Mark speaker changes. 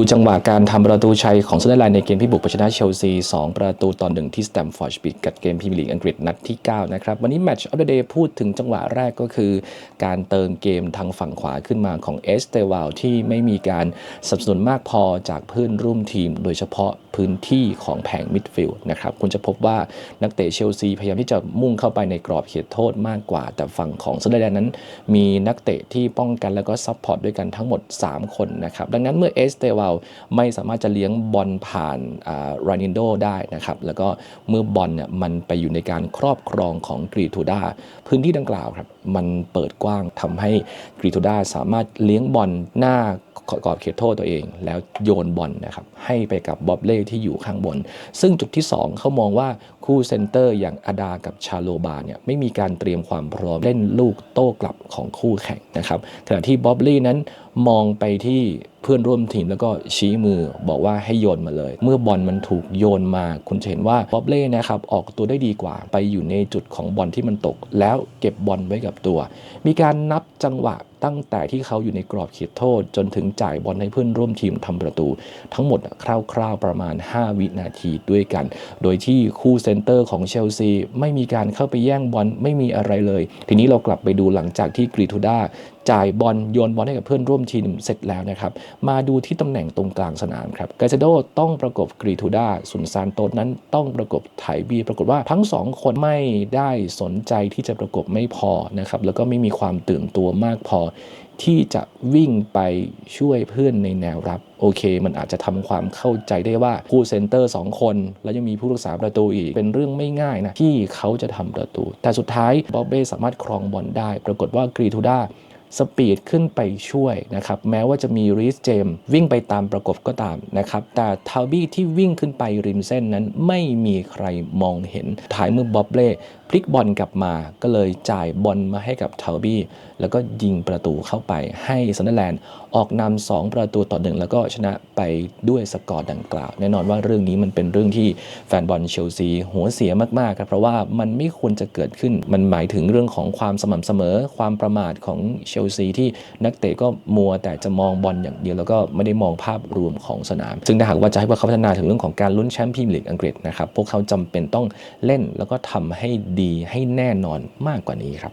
Speaker 1: ดูจังหวะการทำประตูชัยของเซนเดอร์แลน์ในเกมที่บุกปชนะเชลซี 2 ประตูต่อหนึ่งที่สแตมฟอร์ดบิดกับเกมพรีเมียร์ลีกอังกฤษนัดที่ 9 นะครับ วันนี้แมตช์ออฟเดอะเดย์พูดถึงจังหวะแรกก็คือ การเติมเกมทางฝั่งขวาขึ้นมาของเอสเตวาลที่ไม่มีการสนับสนุนมากพอจากเพื่อนร่วมทีม โดยเฉพาะพื้นที่ของแผงมิดฟิลด์นะครับ คุณจะพบว่านักเตะเชลซีพยายามที่จะมุ่งเข้าไปในกรอบเขตโทษมากกว่า แต่ฝั่งของเซนเดอร์แลน์นั้น มีนักเตะที่ป้องกันแล้วก็ซัพพอร์ตด้วยกันทั้งหมด 3 คนนะครับดังนั้นเมื่อเอสเตวาลไม่สามารถจะเลี้ยงบอลผ่านรานินโดได้นะครับ แล้วก็เมื่อบอลเนี่ยมันไปอยู่ในการครอบครองของกรีทูดาพื้นที่ดังกล่าวครับมันเปิดกว้างทำให้กรีทูดาสามารถเลี้ยงบอลหน้ากรอบเขตโทษตัวเอง แล้วโยนบอลนะครับให้ไปกับบ๊อบเล่ที่อยู่ข้างบน ซึ่งจุดที่ 2 เขามองว่าคู่เซนเตอร์อย่างอาดากับชาโลบาเนี่ยไม่มีการเตรียมความพร้อมเล่นลูกโต้กลับของคู่แข่งนะครับขณะที่บ๊อบเล่นั้น มองไปที่เพื่อนร่วมทีมแล้วก็ชี้มือบอกว่าให้โยนมาเลย เมื่อบอลมันถูกโยนมา คุณจะเห็นว่าบ๊อบเล่นะครับออกตัวได้ดีกว่า ไปอยู่ในจุดของบอลที่มันตก แล้วเก็บบอลไว้กับตัว มีการนับจังหวะ ตั้งแต่ที่เขาอยู่ในกรอบเขตโทษ จนถึงจ่ายบอลให้เพื่อนร่วมทีมทำประตู ทั้งหมดคร่าวๆประมาณ 5 วินาทีด้วยกัน โดยที่คู่เซนเตอร์ของเชลซีไม่มีการเข้าไปแย่งบอลไม่มีอะไรเลย ทีนี้เรากลับไปดูหลังจากที่กรีทูด้าจ่ายบอลโยนบอลให้กับเพื่อนร่วมทีมเสร็จแล้วนะครับ มาดูที่ตำแหน่งตรงกลางสนามครับกาเซโดต้องประกบกรีทูด้าสุนซานโตนั้นต้องประกบไถบีปรากฏว่าทั้งสองคนไม่ได้สนใจที่จะประกบไม่พอนะครับแล้วก็ไม่มีความตื่นตัวมากพอที่จะวิ่งไปช่วยเพื่อนในแนวรับ โอเค มันอาจจะทำความเข้าใจได้ว่าผู้เซนเตอร์ 2 คน แล้วยังมีผู้รักษาประตูอีก เป็นเรื่องไม่ง่ายนะ ที่เขาจะทำประตู แต่สุดท้ายบ๊อบเบ้สามารถครองบอลได้ ปรากฏว่ากรีทูด้า สปีดขึ้นไปช่วยนะครับแม้ว่าจะมีรีสเจมวิ่งไปตามประกบก็ตามนะครับแต่ทาวบี้ที่วิ่งขึ้นไปริมเส้นนั้นไม่มีใครมองเห็นถ่ายมือบ๊อบเล่พลิกบอลกลับมาก็เลยจ่ายบอลมาให้กับทาวบี้แล้วก็ยิงประตูเข้าไปให้ซันเดอร์แลนด์ออกนำ2ประตูต่อหนึ่งแล้วก็ชนะไปด้วยสกอร์ดังกล่าว แน่นอนว่าเรื่องนี้มันเป็นเรื่องที่แฟนบอลเชลซีหัวเสียมากๆครับเพราะว่ามันไม่ควรจะเกิดขึ้นมันหมายถึงเรื่องของความสม่ำเสมอความประมาทของเชลซีที่นักเตะก็มัวแต่จะมองบอลอย่างเดียว แล้วก็ไม่ได้มองภาพรวมของสนาม ซึ่งถ้าหากว่าจะให้พวกเขาพัฒนาถึงเรื่องของการลุ้นแชมป์พรีเมียร์ลีกอังกฤษนะครับพวกเขาจำเป็นต้องเล่นแล้วก็ทำให้ดีให้แน่นอนมากกว่านี้ครับ